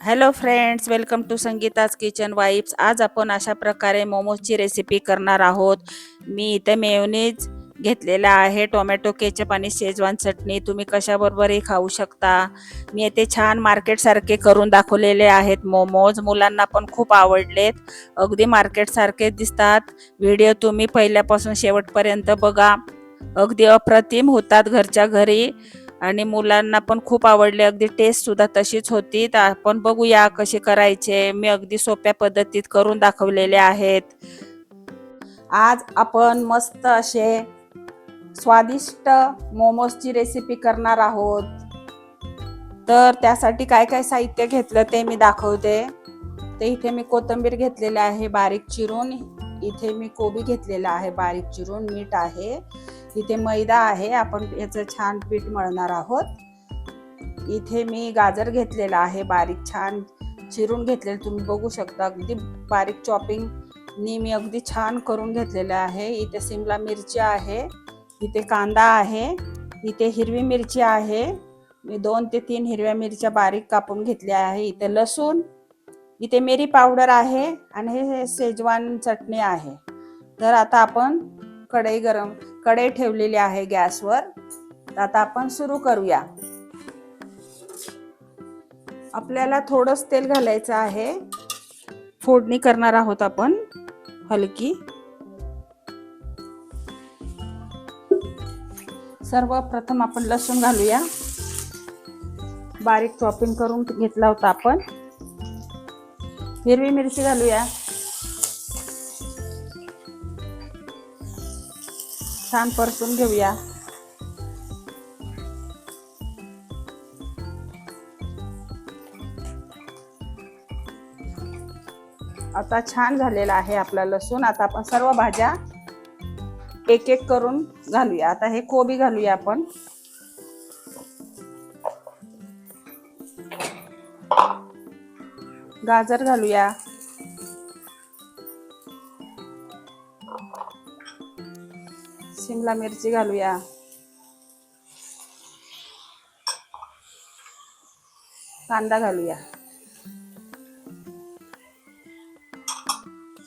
Hello friends welcome to Sangeeta's kitchen vibes आज आपण अशा प्रकारे मोमोजची रेसिपी करणार आहोत. मी इथे मेवनीज घेतलेला आहे टोमॅटो केचप आणि शेजवान चटणी. तुम्ही कशाबरोबरही खाऊ शकता. मी येथे छान मार्केटसारखे करून दाखवलेले आहेत मोमोज. मुलांना पण खूप आवडलेत. अगदी मार्केटसारखे दिसतात. व्हिडिओ तुम्ही पहिल्यापासून शेवटपर्यंत बघा. अगदी अप्रतिम होतात घरच्या घरी. आणि मुलांना पण खूप आवडले. अगदी टेस्ट सुद्धा तशीच होती. तर आपण बघूया कसे करायचे. मी अगदी सोप्या पद्धतीत करून दाखवलेले आहेत. आज आपण मस्त असे स्वादिष्ट मोमोजची रेसिपी करणार आहोत. तर त्यासाठी काय काय साहित्य घेतलं ते मी दाखवते. ते इथे मी कोथिंबीर घेतलेली आहे बारीक चिरून. इथे मी कोबी घेतलेला आहे बारीक चिरून. मीठ आहे. इथे मैदा आहे आपण याचं छान पीठ मळणार आहोत. इथे मी गाजर घेतलेला आहे बारीक छान चिरून घेतलेलं तुम्ही बघू शकता अगदी बारीक चॉपिंगनी मी अगदी छान करून घेतलेलं आहे. इथे सिमला मिरची आहे इथे कांदा आहे इथे हिरवी मिरची आहे. मी दोन ते तीन हिरव्या मिरच्या बारीक कापून घेतल्या आहे. इथे लसूण इथे मिरी पावडर आहे आणि हे शेजवान चटणी आहे. तर आता आपण कढई गरम कढई ठेवलेली आहे गॅसवर. तर आता आपण सुरू करूया. आपल्याला थोडंच तेल घालायचं आहे. फोडणी करणार आहोत आपण हलकी. सर्वप्रथम आपण लसूण घालूया. बारीक चॉपिंग करून घेतला होता आपण. हिरवी मिरची घालूया. छान परतून घेऊया. आता छान झालेला आहे आपला लसूण. आता आपण सर्व भाज्या एक एक करून घालूया. आता हे कोबी घालूया आपण. गाजर घालूया. शिमला मिरची घालूया. कांदा घालूया.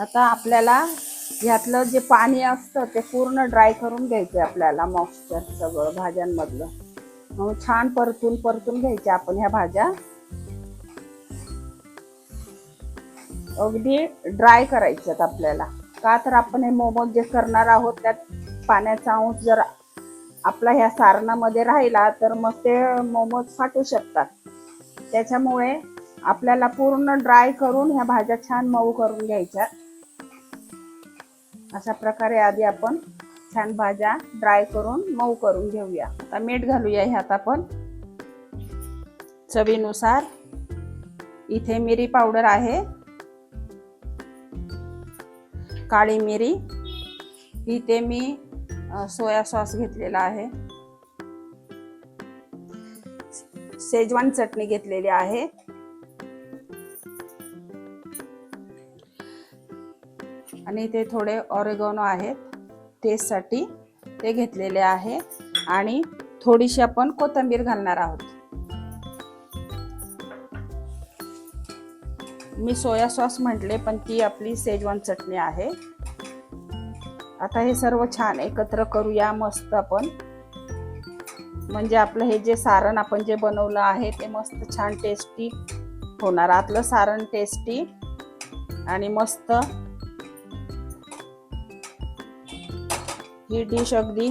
आता आपल्याला ह्यातलं जे पाणी असतं ते पूर्ण ड्राय करून घ्यायचं आपल्याला मॉइश्चर सगळं भाज्यांमधलं. मग छान परतून परतून घ्यायचे आपण ह्या भाज्या. अगदी ड्राय करायच्यात आपल्याला. का तर आपण हे मोमोज जे करणार आहोत त्यात पाण्याचा अंश जर आपला ह्या सारणामध्ये राहिला तर मग ते मोमोज फाटू शकतात. त्याच्यामुळे आपल्याला पूर्ण ड्राय करून ह्या भाज्या छान मऊ करून घ्यायच्या. अशा प्रकारे आधी आपण छान भाज्या ड्राय करून मऊ करून घेऊया. आता मीठ घालूया ह्यात आपण. चवीनुसार इथे मिरी पावडर आहे. काळी मिरी. इथे मी सोया सॉस घेतलेला आहे. शेजवान चटणी घेतलेली आहे. आणि इथे थोडे ऑरेगोनो आहेत. टेस्टसाठी ते घेतलेले आहे. आणि थोडीशी आपण कोथिंबीर घालणार आहोत. मी सोया सॉस म्हटले पण ती आपली सेजवान चटणी आहे. आता हे सर्व छान एकत्र करूया मस्त आपण. म्हणजे आपलं हे जे सारण आपण जे बनवलं आहे ते मस्त छान टेस्टी होणार. आतलं सारण टेस्टी आणि मस्त ही डिश अगदी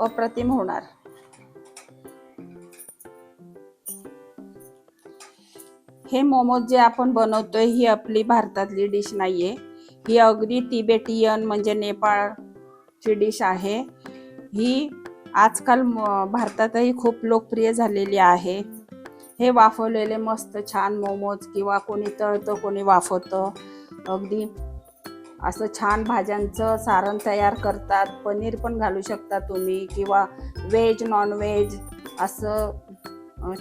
अप्रतिम होणार. हे मोमोज जे आपण बनवतोय ही आपली भारतातली डिश नाहीये. ही अगदी तिबेटियन म्हणजे नेपाळची डिश आहे. ही आजकाल भारतातही खूप लोकप्रिय झालेली आहे. हे वाफवलेले मस्त छान मोमोज किंवा कोणी तळतं कोणी वाफवतं. अगदी असं छान भाज्यांचं सारण तयार करतात. पनीर पण घालू शकता तुम्ही किंवा व्हेज नॉनव्हेज असं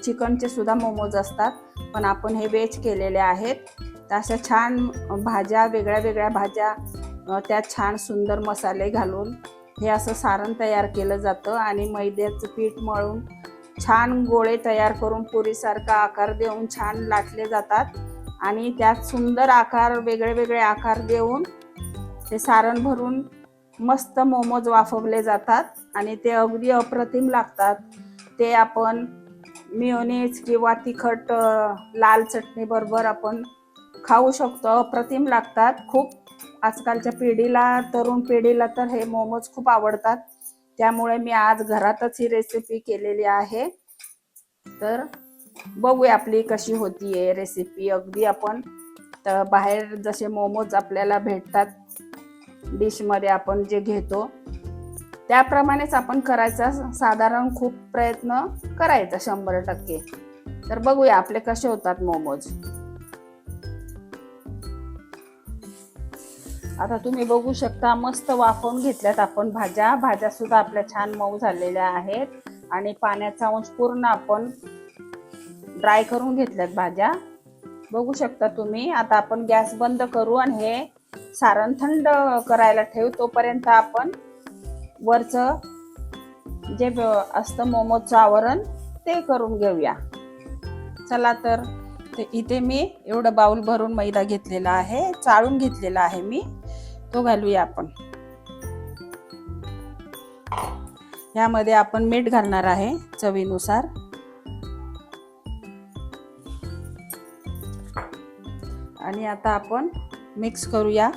चिकनचे सुद्धा मोमोज असतात. पण आपण हे वेज केलेले आहेत. तर अशा छान भाज्या वेगळ्या वेगळ्या भाज्या त्यात छान सुंदर मसाले घालून हे असं सारण तयार केलं जातं आणि मैद्याचं पीठ मळून छान गोळे तयार करून पुरीसारखा आकार देऊन छान लाटले जातात. आणि त्यात सुंदर आकार वेगळे वेगळे आकार देऊन ते सारण भरून मस्त मोमोज वाफवले जातात आणि ते अगदी अप्रतिम लागतात. ते आपण मिओनीज किंवा तिखट लाल चटणी बरोबर आपण खाऊ शकतो. अप्रतिम लागतात. खूप आजकालच्या पिढीला तरुण पिढीला तर हे मोमोज खूप आवडतात. त्यामुळे मी आज घरातच ही रेसिपी केलेली आहे. तर बघूया आपली कशी होतीये रेसिपी अगदी आपण तर बाहेर जसे मोमोज आपल्याला भेटतात डिशमध्ये आपण जे घेतो त्याप्रमाणेच आपण करायचा साधारण खूप प्रयत्न करायचा शंभर टक्के. तर बघूया आपले कसे होतात मोमोज. आता तुम्ही बघू शकता मस्त वाफवून घेतल्यात आपण भाज्या. भाज्या सुद्धा आपल्या छान मऊ झालेल्या आहेत. आणि पाण्याचा अंश पूर्ण आपण ड्राय करून घेतल्यात भाज्या. बघू शकता तुम्ही आता आपण गॅस बंद करू आणि हे सारण थंड करायला ठेवू तोपर्यंत आपण वरचं जे असतं मोमोजचं आवरण ते करून घेऊया. चला तर ते इथे मी एवढं बाउल भरून मैदा घेतलेला आहे चाळून घेतलेला आहे मी. तो घालूया आपण. ह्यामध्ये आपण मीठ घालणार आहे चवीनुसार. आणि आता आपण मिक्स करूया.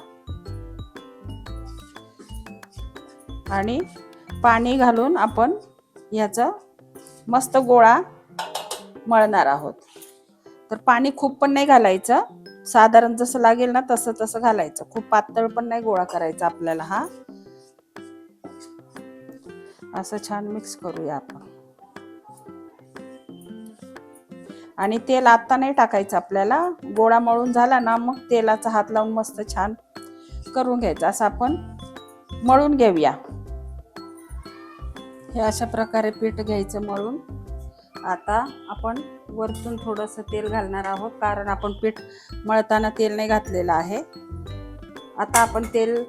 आणि पाणी घालून आपण ह्याचा मस्त गोळा मळणार आहोत. तर पाणी खूप पण नाही घालायचं. साधारण जसं लागेल ना तसं तसं घालायचं. खूप पातळ पण नाही गोळा करायचा आपल्याला हा. असं छान मिक्स करूया आपण. आणि तेल आत्ता नाही टाकायचं आपल्याला. गोळा मळून झाला ना मग तेलाचा हात लावून मस्त छान करून घ्यायचं. असं आपण मळून घेऊया. हे अशा प्रकारे पीठ घ्यायचं मळून. आता आपण वरतून थोडंसं तेल घालणार आहोत कारण आपण पीठ मळताना तेल नाही घातलेलं आहे. आता आपण तेल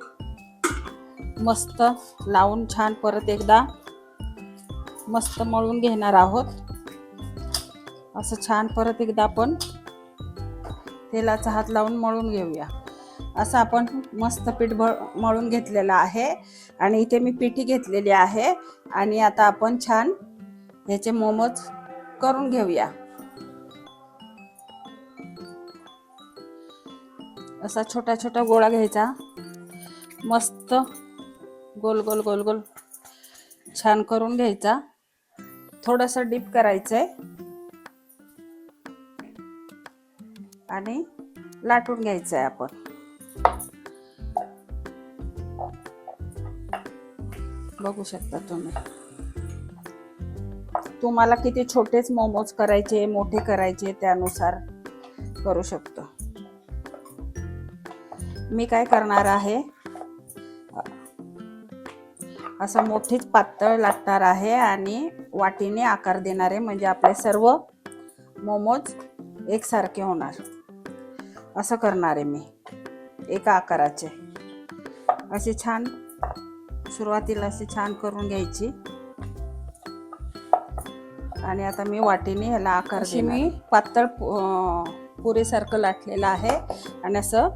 मस्त लावून छान परत एकदा मस्त मळून घेणार आहोत. असं छान परत एकदा आपण तेलाचा हात लावून मळून घेऊया. असं आपण मस्त पीठ भळ मळून घेतलेलं आहे. आणि इथे मी पिठी घेतलेली आहे. आणि आता आपण छान ह्याचे मोमोज करून घेऊया. असा छोटा छोटा गोळा घ्यायचा. मस्त गोल गोल गोल गोल छान करून घ्यायचा. थोडंसं डीप करायचं आहे आणि लाटून घ्यायचं आहे आपण. बघू शकता तुम्ही. तुम्हाला किती छोटेच मोमोज करायचे मोठे करायचे त्यानुसार करू शकतो. मी काय करणार आहे? असं मोठीच पातळ लागणार आहे आणि वाटीने आकार देणारे म्हणजे आपले सर्व मोमोज एकसारखे होणार. असं करणार आहे मी एका आकाराचे. असे छान सुरुवातीला अशी छान करून घ्यायची. आणि आता मी वाटीने ह्याला आकार मी पातळ पुरीसारखं लाटलेलं आहे. आणि असं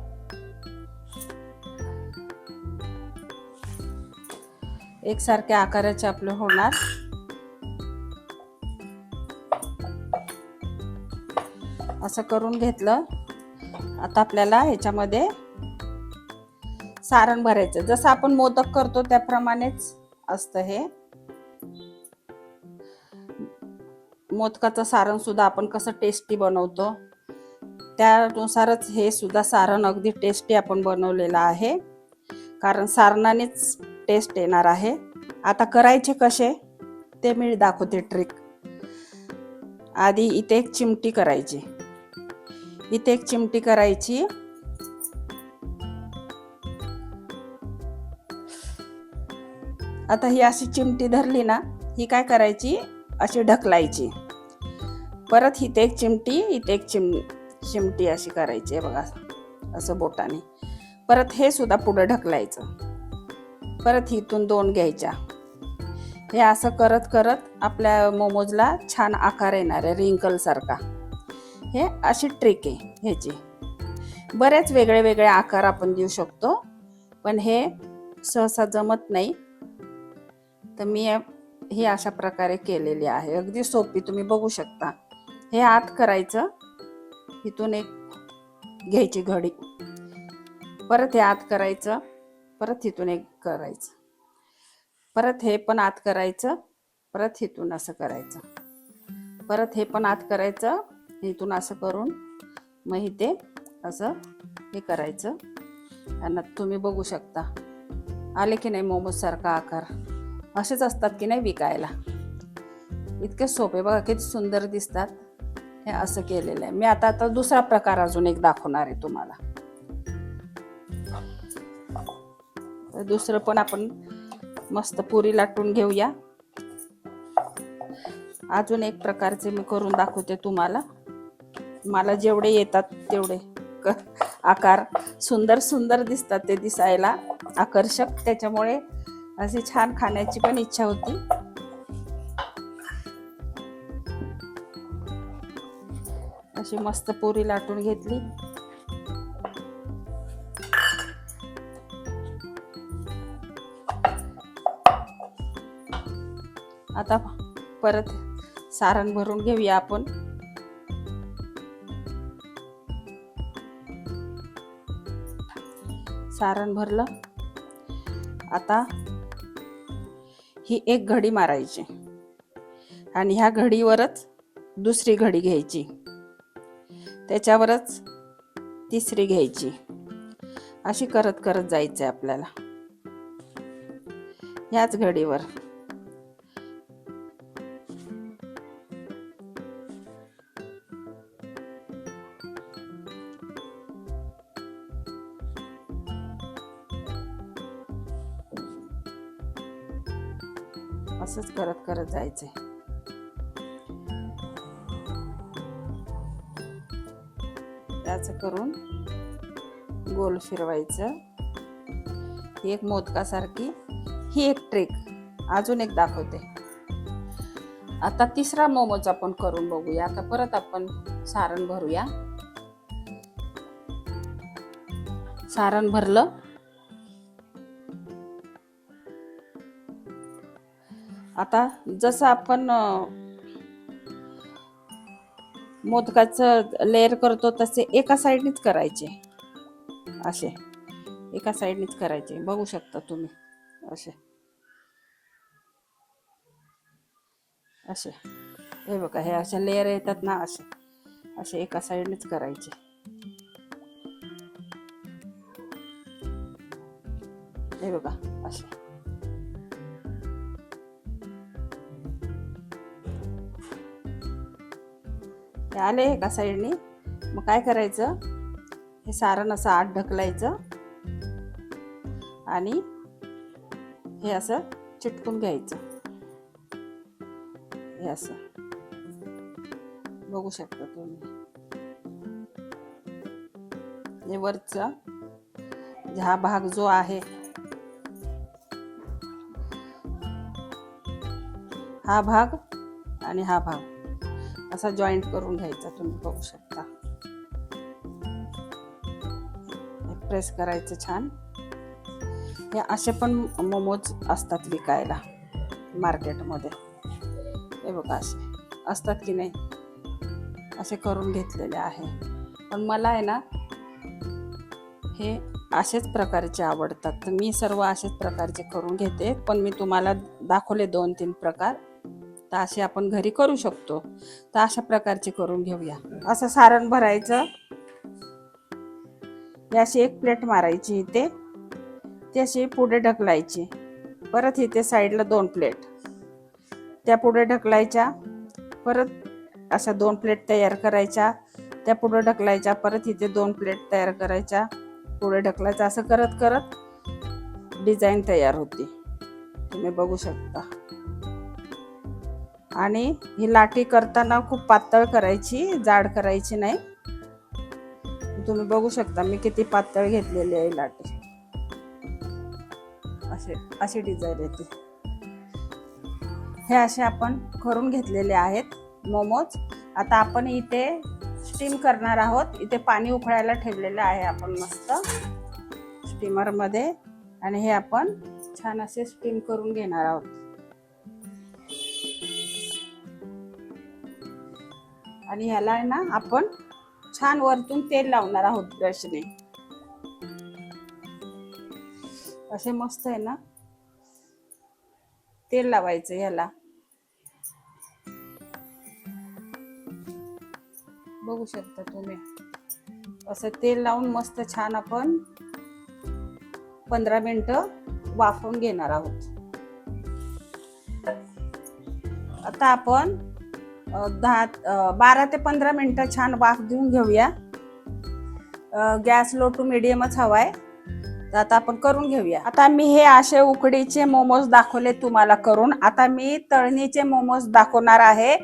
एकसारख्या आकाराचे आपले होणार. असं करून घेतलं. आता आपल्याला ह्याच्यामध्ये सारण भरायचं. जसं आपण मोदक करतो त्याप्रमाणेच असतं हे. मोदकाचं सारण सुद्धा आपण कसं टेस्टी बनवतो त्यानुसारच हे सुद्धा सारण अगदी टेस्टी आपण बनवलेलं आहे. कारण सारणानेच टेस्ट येणार आहे. आता करायचे कसे ते मी दाखवते ट्रिक आधी इथे एक चिमटी करायची. इथे एक चिमटी करायची. आता ही अशी चिमटी धरली ना ही काय करायची? अशी ढकलायची. परत इथे एक चिमटी इथे एक चिम चिमटी अशी करायची आहे बघा असं बोटाने. परत हे सुद्धा पुढं ढकलायचं. परत इथून दोन घ्यायच्या. हे असं करत करत आपल्या मोमोजला छान आकार येणार आहे रिंकलसारखा हे अशी ट्रिक आहे ह्याची. बरेच वेगळे वेगळे आकार आपण देऊ शकतो पण हे सहसा जमत नाही. तर मी हे अशा प्रकारे केलेली आहे. अगदी सोपी तुम्ही बघू शकता. हे आत करायचं. इथून एक घ्यायची घडी. परत हे आत करायचं. परत इथून एक करायचं. परत हे पण आत करायचं. परत इथून असं करायचं. परत हे पण आत करायचं. इथून असं करून मग इथे असं हे करायचं. आणि तुम्ही बघू शकता. आले की नाही मोमोजसारखा आकार? असेच असतात की नाही विकायला. इतके सोपे बघा किती सुंदर दिसतात. हे असं केलेलं आहे. मी आता आता दुसरा प्रकार अजून एक दाखवणार आहे तुम्हाला. दुसरं पण आपण मस्त पुरी लाटून घेऊया. अजून एक प्रकारचे मी करून दाखवते तुम्हाला. मला जेवढे येतात तेवढे क आकार सुंदर सुंदर दिसतात ते दिसायला. आकर्षक. त्याच्यामुळे अशी छान खाण्याची पण इच्छा होती. अशी मस्त पुरी लाटून घेतली. आता परत सारण भरून घेऊया आपण. सारण भरलं. आता ही एक घडी मारायची. आणि ह्या घडीवरच दुसरी घडी घ्यायची. त्याच्यावरच तिसरी घ्यायची. अशी करत करत जायचं आहे आपल्याला. ह्याच घडीवर. करत करत जायचंय. त्याचं करून गोल फिरवायचं. ही एक मोदकासारखी ही एक ट्रिक अजून एक दाखवते. आता तिसरा मोमोज आपण करून बघूया. आता परत आपण सारण भरूया. सारण भरलं. आता जसं आपण मोदकाचं लेअर करतो तसे एका साईडनीच करायचे. असे. एका साईडनीच करायचे. बघू शकता तुम्ही. असे. असे. हे बघा हे असे लेअर येतात ना असे. असे एका साईडनेच करायचे. हे बघा असे. हे आले एका साईडने? मग काय करायचं? हे सारण असं आत ढकलायचं. आणि हे असं चिटकून घ्यायचं. हे असं. बघू शकता तुम्ही. हे वरचा हा भाग जो आहे हा भाग आणि हा भाग. असा जॉईंट करून घ्यायचा तुम्ही बघू शकता. प्रेस करायचं छान. हे असे पण मोमोज असतात विकायला मार्केटमध्ये हे बघा असे. असतात की नाही? असे करून घेतलेले आहे. पण मला आहे ना हे असेच प्रकारचे आवडतात. तर मी सर्व असेच प्रकारचे करून घेते. पण मी तुम्हाला दाखवले दोन तीन प्रकार. तर असे आपण घरी करू शकतो. तर अशा प्रकारचे करून घेऊया. असं सारण भरायचं. ही अशी एक प्लेट मारायची इथे. ती अशी पुढे ढकलायची. परत इथे साईडला दोन प्लेट. त्या पुढे ढकलायच्या. परत अशा दोन प्लेट तयार करायच्या. त्या पुढे ढकलायच्या. परत इथे दोन प्लेट तयार करायच्या. पुढे ढकलायचं. असं करत करत डिझाईन तयार होती. तुम्ही बघू शकता. आणि ही लाटी करताना खूप पातळ करायची जाड करायची नाही. तुम्ही बघू शकता मी किती पातळ घेतलेली आहे लाटी असे अशी डिझाईन येते हे असे आपण करून घेतलेले आहेत मोमोज. आता आपण इथे स्टीम करणार आहोत. इथे पाणी उकळायला ठेवलेलं आहे आपण मस्त स्टीमरमध्ये आणि हे आपण छान असे स्टीम करून घेणार आहोत. आणि ह्याला आहे ना आपण छान वरतून तेल लावणार आहोत ब्रशने असे मस्त आहे ना? तेल लावायचं ह्याला. बघू शकता तुम्ही. असं तेल लावून मस्त छान आपण पंधरा मिनिट वाफवून घेणार आहोत. आता आपण दहा बारा ते पंधरा मिनिटं छान वाफ देऊन घेऊया. गॅस लो टू मिडियमच हवाय. तर आता आपण करून घेऊया. आता मी हे असे उकडीचे मोमोज दाखवले तुम्हाला करून. आता मी तळणीचे मोमोज दाखवणार आहे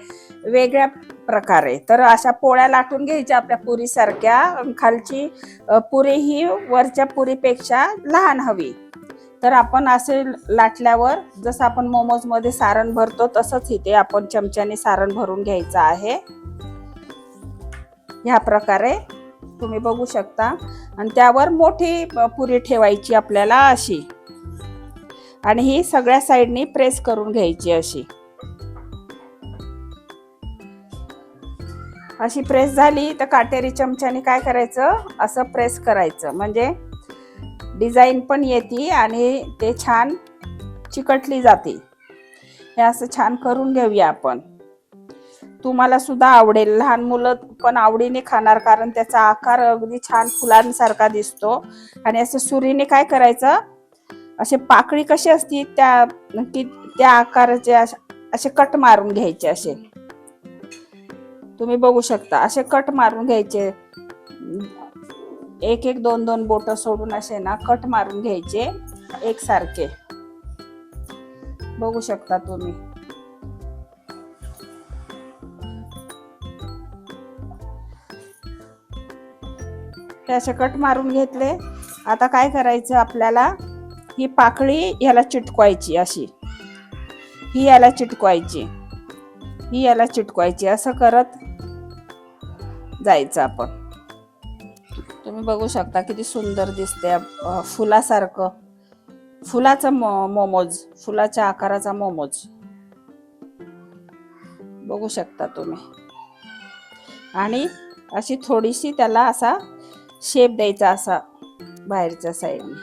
वेगळ्या प्रकारे. तर अशा पोळ्या लाटून घ्यायच्या आपल्या पुरीसारख्या. खालची पुरी ही वरच्या पुरीपेक्षा लहान हवी. तर आपण असे लाटल्यावर जसं आपण मोमोजमध्ये सारण भरतो तसंच इथे आपण चमच्याने सारण भरून घ्यायचं आहे. ह्या प्रकारे तुम्ही बघू शकता. आणि त्यावर मोठी पुरी ठेवायची आपल्याला अशी. आणि ही सगळ्या साईडनी प्रेस करून घ्यायची अशी. अशी प्रेस झाली तर काटेरी चमच्याने काय करायचं? असं प्रेस करायचं. म्हणजे डिझाईन पण येते आणि ते छान चिकटली जाते. हे असं छान करून घेऊया आपण. तुम्हाला सुद्धा आवडेल. लहान मुलं पण आवडीने खाणार कारण त्याचा आकार अगदी छान फुलांसारखा दिसतो. आणि असं सुरीने काय करायचं? असे पाकळी कशी असती त्या की त्या आकाराचे असे कट मारून घ्यायचे असे. तुम्ही बघू शकता. असे कट मारून घ्यायचे. एक एक दोन दोन बोट सोडून असे ना कट मारून घ्यायचे एकसारखे. बघू शकता तुम्ही. असे कट मारून घेतले. आता काय करायचं आपल्याला? ही पाकळी याला चिटकवायची अशी. ही याला चिटकवायची. ही याला चिटकवायची. असं करत जायचं आपण. तुम्ही बघू शकता किती सुंदर दिसते. फुलासारखं. फुलाचा मो मोमोज. फुलाच्या आकाराचा मोमोज. बघू शकता तुम्ही. आणि अशी थोडीशी त्याला असा शेप द्यायचा असा बाहेरच्या साईडने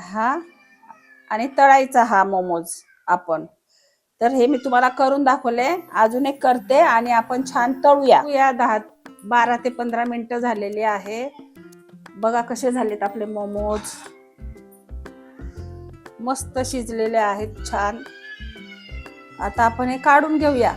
हा. आणि तळायचा हा मोमोज आपण. तर हे मी तुम्हाला करून दाखवले. अजून एक करते आणि आपण छान तळूया. या दहा बारा ते पंधरा मिनिटं झालेली आहे. बघा कसे झालेत आपले मोमोज. मस्त शिजलेले आहेत छान. आता आपण हे काढून घेऊया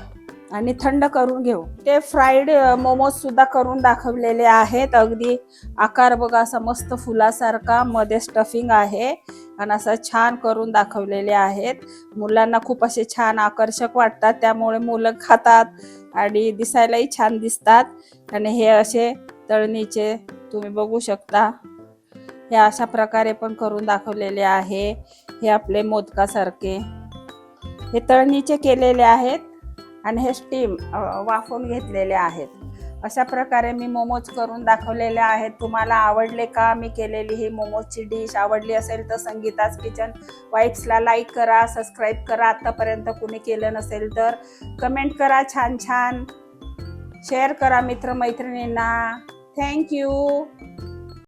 आणि थंड करून घेऊ. ते फ्राईड मोमोज सुद्धा करून दाखवलेले आहेत. अगदी आकार बघा असा मस्त फुलासारखा मध्ये स्टफिंग आहे. आणि असं छान करून दाखवलेले आहेत. मुलांना खूप असे छान आकर्षक वाटतात. त्यामुळे मुलं खातात आणि दिसायलाही छान दिसतात. आणि हे असे तळणीचे तुम्ही बघू शकता. हे अशा प्रकारे पण करून दाखवलेले आहे. हे आपले मोदकासारखे. हे तळणीचे केलेले आहेत. आणि हे स्टीम वाफवून घेतलेले आहेत. अशा प्रकारे मी मोमोज करून दाखवलेले आहेत. तुम्हाला आवडले का? मी केलेली ही मोमोजची डिश आवडली असेल तर संगीताच किचन वाईब्सला लाईक करा सबस्क्राईब करा. आत्तापर्यंत कुणी केलं नसेल तर कमेंट करा छान छान. शेअर करा मित्रमैत्रिणींना. थँक्यू